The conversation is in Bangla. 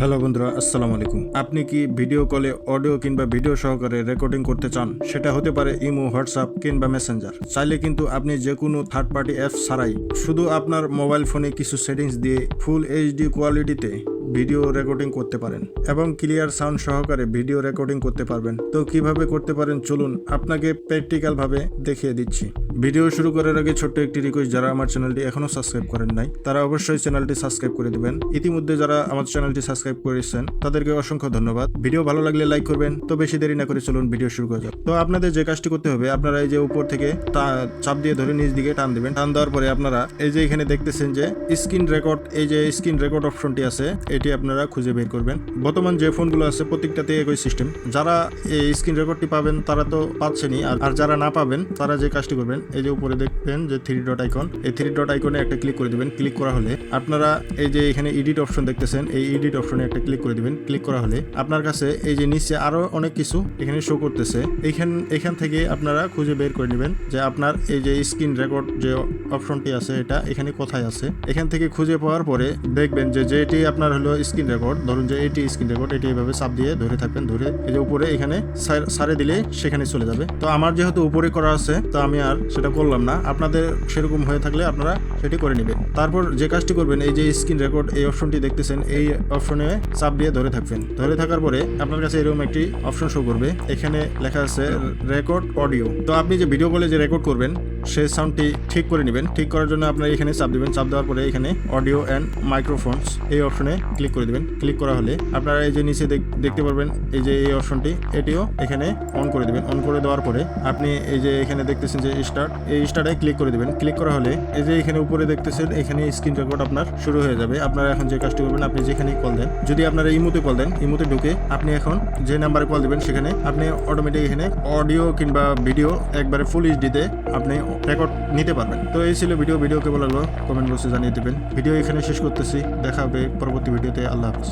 হ্যালো বন্ধুরা, আসসালামু আলাইকুম। আপনি কি ভিডিও কলে, অডিও কিংবা ভিডিও সহকারে রেকর্ডিং করতে চান? সেটা হতে পারে ইমো, হোয়াটসঅ্যাপ কিংবা মেসেঞ্জার। চাইলে কিন্তু আপনি যে কোনো থার্ড পার্টি অ্যাপ ছাড়াই শুধু আপনার মোবাইল ফোনে কিছু সেটিংস দিয়ে ফুল এইচডি কোয়ালিটিতে ভিডিও রেকর্ডিং করতে পারেন এবং ক্লিয়ার সাউন্ড সহকারে ভিডিও রেকর্ডিং করতে পারবেন। তো কীভাবে করতে পারেন? চলুন আপনাকে প্র্যাকটিক্যাল ভাবে দেখিয়ে দিচ্ছি। ভিডিও শুরু করার আগে ছোট্ট একটি রিকোয়েস্ট যারা আমার চ্যানেলটি এখনও সাবস্ক্রাইব করেন নাই, তারা অবশ্যই চ্যানেলটি সাবস্ক্রাইব করে দিবেন। ইতিমধ্যে যারা আমার চ্যানেলটি সাবস্ক্রাইব করেছেন, তাদেরকে অসংখ্য ধন্যবাদ। ভিডিও ভালো লাগলে লাইক করবেন। তো বেশি দেরি না করে চলুন ভিডিও শুরু করা যাক। তো আপনাদের যে কাজটি করতে হবে, আপনারা এই যে উপর থেকে চাপ দিয়ে ধরে নিচ দিকে টান দিবেন। টান দেওয়ার পরে আপনারা এই যে এখানে দেখতেছেন যে স্ক্রিন রেকর্ড এই যে স্ক্রিন রেকর্ড অপশনটি আছে এটি আপনারা খুঁজে বের করবেন। বর্তমান যে ফোনগুলো আছে প্রত্যেকটাতে একই সিস্টেম যারা এই স্ক্রিন রেকর্ডটি পাবেন, তারা তো পাচ্ছেনই। আর যারা না পাবেন, তারা যে কাজটি করবেন, এই যে উপরে দেখবেন যে থ্রি ডট আইকন এই থ্রি ডট আইকনে একটা ক্লিক করে দিবেন। ক্লিক করা হলে আপনারা এই যে এখানে এডিট অপশন দেখতেছেন, এই এডিট অপশনে একটা ক্লিক করে দিবেন। ক্লিক করা হলে আপনার কাছে এই যে নিচে আরও অনেক কিছু এখানে শো করতেছে। এইখান এখান থেকে আপনারা খুঁজে বের করে নেবেন যে আপনার এই যে স্ক্রিন রেকর্ড যে অপশনটি আছে, এটা এখানে কোথায় আছে? এখান থেকে খুঁজে পাওয়ার পরে দেখবেন যে যেটি আপনার হলো স্ক্রিন রেকর্ড। ধরুন যে এটি স্ক্রিন রেকর্ড, এটি এইভাবে চাপ দিয়ে ধরে থাকবেন, ধরে এই যে উপরে এখানে সারে দিলে সেখানে চলে যাবে। তো আমার যেহেতু উপরে করা আছে, তো আমি আর সেটা করলাম না। আপনাদের সেরকম হয়ে থাকলে আপনারা সেটি করে নেবেন। তারপর যে কাজটি করবেন, এই যে স্ক্রিন রেকর্ড, এই অপশনটি দেখতেছেন, এই অপশনে চাপ দিয়ে ধরে থাকবেন। ধরে থাকার পরে আপনার কাছে এরকম একটি অপশন শো করবে। এখানে লেখা আছে রেকর্ড অডিও। তো আপনি যে ভিডিও কলে যে রেকর্ড করবেন সেই সাউন্ডটি ঠিক করে নেবেন। ঠিক করার জন্য আপনারা এখানে চাপ দিবেন। চাপ দেওয়ার পরে এখানে অডিও অ্যান্ড মাইক্রোফোনস এই অপশনে ক্লিক করে দিবেন। ক্লিক করা হলে আপনারা এই যে নিচে দেখ- দেখতে পারবেন এই যে এই অপশনটি এটিও এখানে অন করে দেবেন। অন করে দেওয়ার পরে আপনি এই যে এখানে দেখতেছেন যে স্টার্ট এই স্টার্টে ক্লিক করে দিবেন। ক্লিক করা হলে এই যে এখানে উপরে দেখতেছেন, এখানে স্ক্রিন রেকর্ড আপনার শুরু হয়ে যাবে। আপনারা এখন যে কাজটি করবেন, আপনি যেখানেই কল দেন, যদি আপনারা ইমুতে কল দেন, ইমুতে ঢুকে আপনি এখন যে নাম্বারে কল দিবেন, সেখানে আপনি অটোমেটিক এখানে অডিও কিংবা ভিডিও একবারে ফুল এইচডিতে আপনি রেকর্ড নিতে পারবেন। তো এই ছিল ভিডিও ভিডিও কেবল লাগল কমেন্ট বক্সে জানিয়ে দেবেন। ভিডিও এখানে শেষ করতেছি, দেখা হবে পরবর্তী ভিডিওতে, আল্লাহ হাফিজ।